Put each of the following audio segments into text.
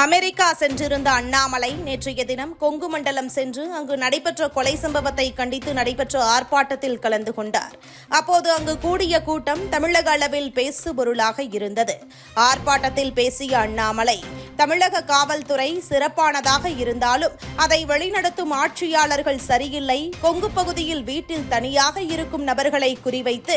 America சென்றிருந்த அண்ணாமலை நேற்றைய தினம் கொங்கு மண்டலம் சென்று அங்கு நடைபெற்ற கொலை சம்பவத்தை கண்டித்து நடைபெற்ற ஆர்ப்பாட்டத்தில் கலந்து கொண்டார். அப்போது அங்கு கூடிய கூட்டம் தமிழக அளவில் பேசு பொருளாக இருந்தது. ஆர்ப்பாட்டத்தில் பேசிய அண்ணாமலை தமிழக காவல்துறை சிறப்பானதாக இருந்தாலும் அதை வழிநடத்தும் ஆட்சியாளர்கள் சரியில்லை. கொங்கு பகுதியில் வீட்டில் தனியாக இருக்கும் நபர்களை குறிவைத்து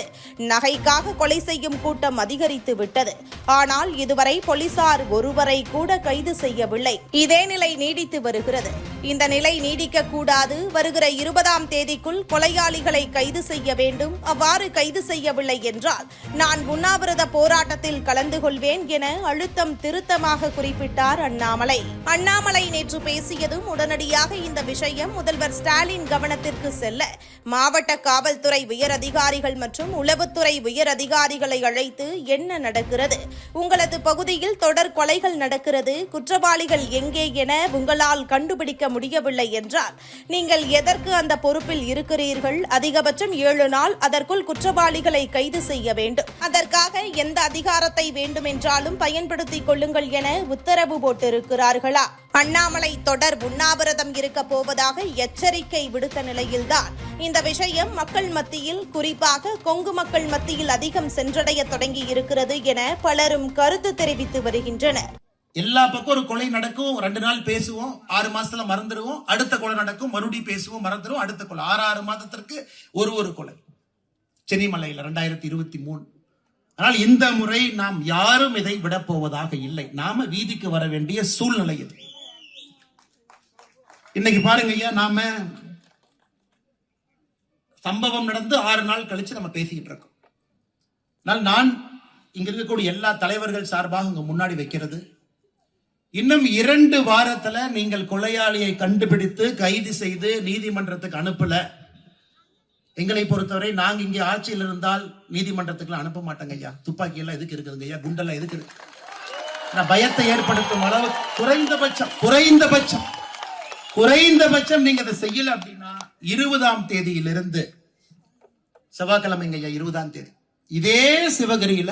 நகைக்காக கொலை செய்யும் கூட்டம் அதிகரித்து விட்டது. ஆனால் இதுவரை போலீசார் ஒருவரை கூட கைது செய்யவில்லை. இதே நிலை நீடித்து வருகிறது. இந்த நிலை நீடிக்க கூடாது வருகிற இருபதாம் தேதிக்குள் கொலையாளிகளை கைது செய்ய வேண்டும். அவ்வாறு கைது செய்யவில்லை என்றால் நான் உண்ணாவிரத போராட்டத்தில் கலந்து கொள்வேன் என அழுத்தம் திருத்தமாக குறிப்பிட்டார் அண்ணாமலை. அண்ணாமலை நேற்று பேசியதும் உடனடியாக இந்த விஷயம் முதல்வர் ஸ்டாலின் கவனத்திற்கு செல்ல மாவட்ட காவல்துறை உயர் அதிகாரிகள் மற்றும் உளவுத்துறை உயர் அதிகாரிகளை அழைத்து என்ன நடக்கிறது? உங்களது பகுதியில் தொடர் கொலைகள் நடக்கிறது. குற்றவாளிகள் எங்கே என உங்களால் கண்டுபிடிக்க முடியவில்லை என்றால் நீங்கள் எதற்கு அந்த பொறுப்பில் இருக்கிறீர்கள்? அதிகபட்சம் ஏழு நாள் அதற்குள் குற்றவாளிகளை கைது செய்ய வேண்டும். அதற்காக எந்த அதிகாரத்தை வேண்டுமென்றாலும் பயன்படுத்திக் கொள்ளுங்கள் என உத்தரவு போட்டிருக்கிறார்களா? அண்ணாமலை தொடர் உண்ணாவிரதம் இருக்க போவதாக எச்சரிக்கை விடுத்த நிலையில்தான் இந்த விஷயம் மக்கள் மத்தியில் குறிப்பாக கொங்கு மக்கள் மத்தியில் அதிகம் சென்றடைய தொடங்கி இருக்கிறது என பலரும் கருத்து தெரிவித்து வருகின்றனர். எல்லா பக்கம் ஒரு கொலை நடக்கும் ரெண்டு நாள் பேசுவோம் ஆறு மாசத்துல மறந்துடுவோம் அடுத்த கொலை நடக்கும் மறுபடியும் பேசுவோம் மறந்துடுவோம் அடுத்த கொலை. ஆறு ஆறு மாதத்திற்கு ஒரு ஒரு கொலை. சென்னிமலையில் ரெண்டாயிரத்தி இருபத்தி மூணு. ஆனால் இந்த முறை நாம் யாரும் இதை விடப் போவதாக இல்லை. நாம வீதிக்கு வர வேண்டிய சூழ்நிலை இது. இன்னைக்கு பாருங்க ஐயா நாம சம்பவம் நடந்து ஆறு நாள் கழிச்சு நம்ம பேசிக்கிட்டு இருக்கோம். ஆனால் நான் இங்க இருக்கக்கூடிய எல்லா தலைவர்கள் சார்பாக உங்க முன்னாடி வைக்கிறது இன்னும் இரண்டு வாரத்துல நீங்கள் கொலையாளியை கண்டுபிடித்து கைது செய்து நீதிமன்றத்துக்கு அனுப்பல. எங்களை பொறுத்தவரை நாங்க இங்கே ஆட்சியில் இருந்தால் நீதிமன்றத்துக்கு அனுப்ப மாட்டோங்க ஐயா. துப்பாக்கி எல்லாம் எதுக்கு இருக்குதுங்க ஐயா? குண்டெல்லாம் எதுக்கு இருக்கு? நான் பயத்தை ஏற்படுத்தும் அளவு குறைந்தபட்சம் குறைந்தபட்சம் குறைந்தபட்சம் நீங்க அதை செய்யல அப்படின்னா இருபதாம் தேதியிலிருந்து செவ்வாய்க்கிழமைங்க ஐயா இருபதாம் தேதி. இதே சிவகிரியில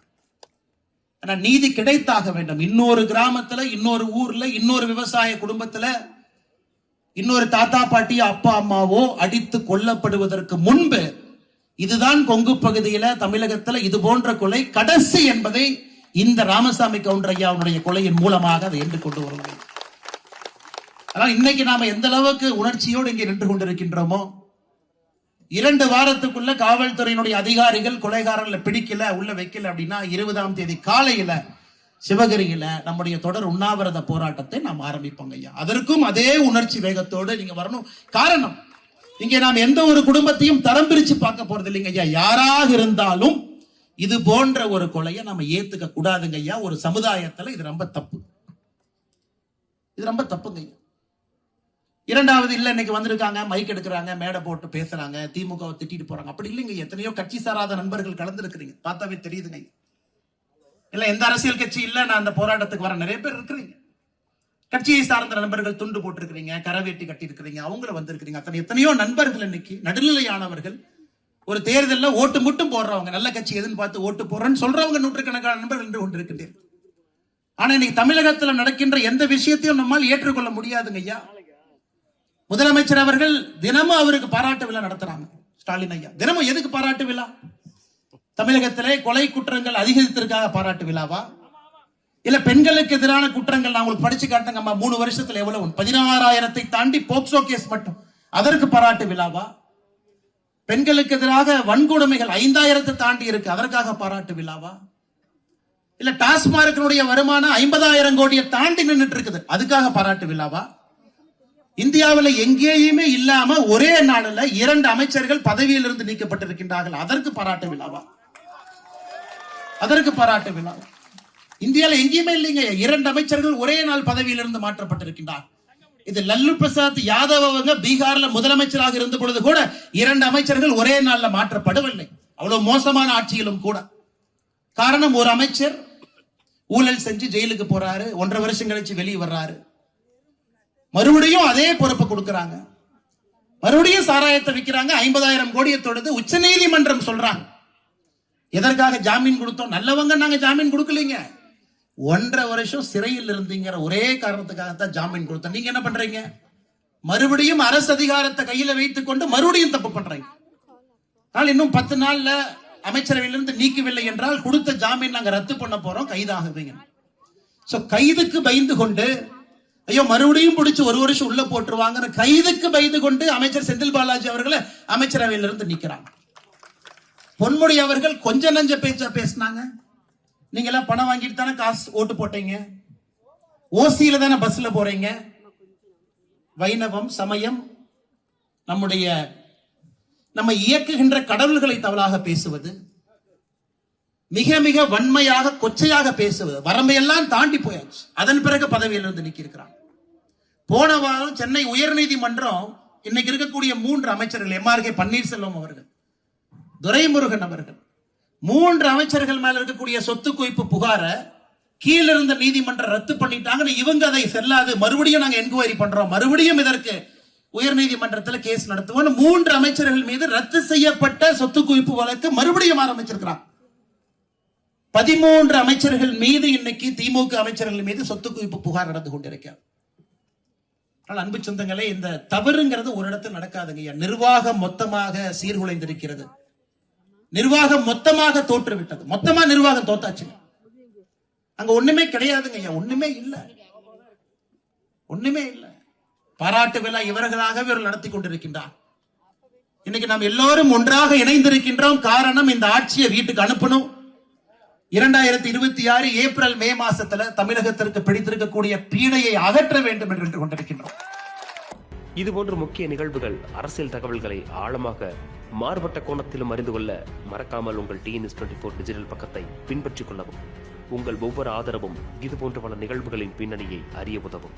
ஆனா நீதி கிடைத்தாக வேண்டும். இன்னொரு கிராமத்துல இன்னொரு ஊர்ல இன்னொரு விவசாய குடும்பத்துல இன்னொரு தாத்தா பாட்டி அப்பா அம்மாவோ அடித்து கொல்லப்படுவதற்கு முன்பு இதுதான் கொங்கு பகுதியில தமிழகத்துல இது போன்ற கொலை கடைசி என்பதை இந்த ராமசாமி கவுண்டர் ஐயாவுடைய கொலையின் மூலமாக அதை என்று கொண்டு வருவோம் ஆனால் இன்னைக்கு நாம எந்த அளவுக்கு உணர்ச்சியோடு இங்கே நின்று கொண்டிருக்கின்றோமோ இரண்டு வாரத்துக்குள்ள காவல்துறையினுடைய அதிகாரிகள் கொலைகாரர்களை பிடிக்கல உள்ள வைக்கல அப்படின்னா இருபதாம் தேதி காலையில சிவகிரியில நம்முடைய தொடர் உண்ணாவிரத போராட்டத்தை நாம் ஆரம்பிப்போங்க ஐயா. அதற்கும் அதே உணர்ச்சி வேகத்தோடு நீங்க வரணும். காரணம் இங்கே நாம் எந்த ஒரு குடும்பத்தையும் தரம் பிரிச்சு பார்க்க போறது இல்லைங்க ஐயா. யாராக இருந்தாலும் இது போன்ற ஒரு கொலையை நம்ம ஏத்துக்க கூடாதுங்க ஐயா. ஒரு சமுதாயத்துல இது ரொம்ப தப்பு. இது ரொம்ப தப்புங்க ஐயா. இரண்டாவது இல்ல இன்னைக்கு வந்திருக்காங்க மைக் எடுக்கிறாங்க மேடை போட்டு பேசுறாங்க திமுக திட்டிட்டு போறாங்க. அப்படி இல்லைங்க எத்தனையோ கட்சி சாராத நண்பர்கள் கலந்துருக்கிறீங்க. பார்த்தாவே தெரியுதுங்க. இல்ல எந்த அரசியல் கட்சி இல்ல நான் அந்த போராட்டத்துக்கு வர நிறைய பேர் இருக்கிறீங்க. கட்சியை சார்ந்த நண்பர்கள் துண்டு போட்டிருக்கிறீங்க கரவேட்டி கட்டி இருக்கிறீங்க அவங்கள வந்திருக்கிறீங்க. அத்தனை எத்தனையோ நண்பர்கள் இன்னைக்கு நடுநிலையானவர்கள். ஒரு தேர்தலில் ஓட்டு மட்டும் போடுறவங்க நல்ல கட்சி எதுன்னு பார்த்து ஓட்டு போடுறேன்னு சொல்றவங்க நூற்றுக்கணக்கான நண்பர்கள் என்று கொண்டிருக்கின்றீர்கள் ஆனா இன்னைக்கு தமிழகத்துல நடக்கின்ற எந்த விஷயத்தையும் நம்மால் ஏற்றுக்கொள்ள முடியாதுங்க ஐயா. முதலமைச்சர் அவர்கள் தினமும் அவருக்கு பாராட்டு விழா நடத்துறாங்க. ஸ்டாலின் ஐயா. தினமும் எதுக்கு பாராட்டு விழா? தமிழகத்திலே கொலை குற்றங்கள் அதிகரித்திற்காக பாராட்டு விழாவா? இல்ல பெண்களுக்கு எதிரான குற்றங்கள் நான் உங்களுக்கு படிச்சு காட்டுங்கம்மா மூணு வருஷத்துல எவ்வளவு? பதினாறாயிரத்தை தாண்டி போக்சோ கேஸ் மட்டும். அதற்கு பாராட்டு விழாவா? பெண்களுக்கு எதிராக வன்கொடுமைகள் ஐந்தாயிரத்தை தாண்டி இருக்கு. அதற்காக பாராட்டு விழாவா? இல்ல டாஸ்மார்க்கினுடைய வருமானம் ஐம்பதாயிரம் கோடியை தாண்டி நின்றுட்டு இருக்குது. அதுக்காக பாராட்டு விழாவா? இந்தியாவில் எங்கேயுமே இல்லாம ஒரே நாளில் இரண்டு அமைச்சர்கள் பதவியில் இருந்து நீக்கப்பட்டிருக்கின்றார்கள். அதற்கு பாராட்டு விழாவா? அதற்கு பாராட்டு விழாவா இந்தியாவில் எங்கேயுமே இல்லைங்க. இரண்டு அமைச்சர்கள் ஒரே நாள் பதவியிலிருந்து மாற்றப்பட்டிருக்கின்றார். இது லல்லு பிரசாத் யாதவ் அவங்க பீகார்ல முதலமைச்சராக இருந்த பொழுது கூட இரண்டு அமைச்சர்கள் ஒரே நாள்ல மாற்றப்படவில்லை. அவ்வளவு மோசமான ஆட்சியிலும் கூட. காரணம் ஒரு அமைச்சர் ஊழல் செஞ்சு ஜெயிலுக்கு போறாரு. ஒன்றரை வருஷம் கழிச்சு வெளியே வர்றாரு. மறுபடியும் அதே பொறுப்பை கொடுக்கறாங்க. மறுபடியும் சாராயத்தை விற்கிறாங்க ஐம்பதாயிரம் கோடியை தொடுது உச்ச நீதிமன்றம் சொல்றாங்க. எதற்காக ஜாமீன் கொடுத்தோம்? நல்லவங்க நாங்க ஜாமீன் கொடுக்கலீங்க. ஒன்றரை வருஷம் சிறையில் இருந்தீங்கிற ஒரே காரணத்துக்காகத்தான் ஜாமீன் கொடுத்தோம். நீங்க என்ன பண்றீங்க? மறுபடியும் அரசு அதிகாரத்தை கையில வைத்துக் கொண்டு மறுபடியும் தப்பு பண்றீங்க. ஆனால் இன்னும் பத்து நாள்ல அமைச்சரவையிலிருந்து நீக்கவில்லை என்றால் கொடுத்த ஜாமீன் நாங்க ரத்து பண்ண போறோம் கைதாகுவீங்க. ஸோ கைதுக்கு பயந்து கொண்டு ஐயோ மறுபடியும் பிடிச்சி ஒரு வருஷம் உள்ள போட்டுருவாங்கன்னு கைதுக்கு பயந்து கொண்டு அமைச்சர் செந்தில் பாலாஜி அவர்களை அமைச்சரவையிலிருந்து நீக்கிறாங்க. பொன்முடி அவர்கள் கொஞ்ச நஞ்ச பேச்சா பேசினாங்க. நீங்க எல்லாம் பணம் வாங்கிட்டு தானே காசு ஓட்டு போட்டீங்க? ஓசியில தானே பஸ்ல போறீங்க? வைணவம் சமயம் நம்முடைய நம்ம இயக்குகின்ற கடவுள்களை தவறாக பேசுவது மிக மிக வன்மையாக கொச்சையாக பேசுவது வரம்பையெல்லாம் தாண்டி போயாச்சு. அதன் பிறகு பதவியிலிருந்து நீக்கியிருக்கிறான் போன வாரம் சென்னை உயர்நீதிமன்றம் இன்னைக்கு இருக்கக்கூடிய மூன்று அமைச்சர்கள் எம்ஆர்கே பன்னீர்செல்வம் அவர்கள் துரைமுருகன் அவர்கள் மூன்று அமைச்சர்கள் மேல இருக்கக்கூடிய சொத்து குவிப்பு புகார கீழிருந்த நீதிமன்றம் ரத்து பண்ணிட்டாங்கன்னு இவங்க அதை செல்லாது. மறுபடியும் நாங்க என்கொயரி பண்றோம். மறுபடியும் இதற்கு உயர் நீதிமன்றத்தில் கேஸ் நடத்துவோம் மூன்று அமைச்சர்கள் மீது ரத்து செய்யப்பட்ட சொத்து குவிப்பு வழக்கு மறுபடியும் ஆரம்பிச்சிருக்கிறான் பதிமூன்று அமைச்சர்கள் மீது இன்னைக்கு திமுக அமைச்சர்கள் மீது சொத்து குவிப்பு புகார் நடந்து கொண்டிருக்கிறது. ஆனால் அன்பு சொந்தங்களே இந்த தவறுங்கிறது ஒரு இடத்துல நடக்காதுங்க ஐயா. நிர்வாகம் மொத்தமாக சீர்குலைந்திருக்கிறது. நிர்வாகம் மொத்தமாக தோற்றுவிட்டது. மொத்தமா நிர்வாகம் தோத்தாச்சுங்க. அங்க ஒண்ணுமே கிடையாதுங்க ஐயா. ஒண்ணுமே இல்ல. ஒண்ணுமே இல்ல. பாராட்டு விழா இவர்களாகவே இவர்கள் நடத்தி கொண்டிருக்கின்றார். இன்னைக்கு நாம் எல்லோரும் ஒன்றாக இணைந்திருக்கின்றோம். காரணம் இந்த ஆட்சியை வீட்டுக்கு அனுப்பணும். இரண்டாயிரத்தி இருபத்தி ஆறு ஏப்ரல் மே மாசத்துல தமிழகத்திற்கு பிடித்திருக்கக்கூடிய பீடையை அகற்ற வேண்டும் என்று வென்று கொண்டிருக்கின்றோம் இதுபோன்ற முக்கிய நிகழ்வுகள் அரசியல் தகவல்களை ஆழமாக மாறுபட்ட கோணத்திலும் அறிந்து கொள்ள மறக்காமல் உங்கள் டிஎன்எஸ் டுவெண்ட்டி ஃபோர் டிஜிட்டல் பக்கத்தை பின்பற்றிக் கொள்ளவும். உங்கள் ஒவ்வொரு ஆதரவும் இதுபோன்ற பல நிகழ்வுகளின் பின்னணியை அறிய உதவும்.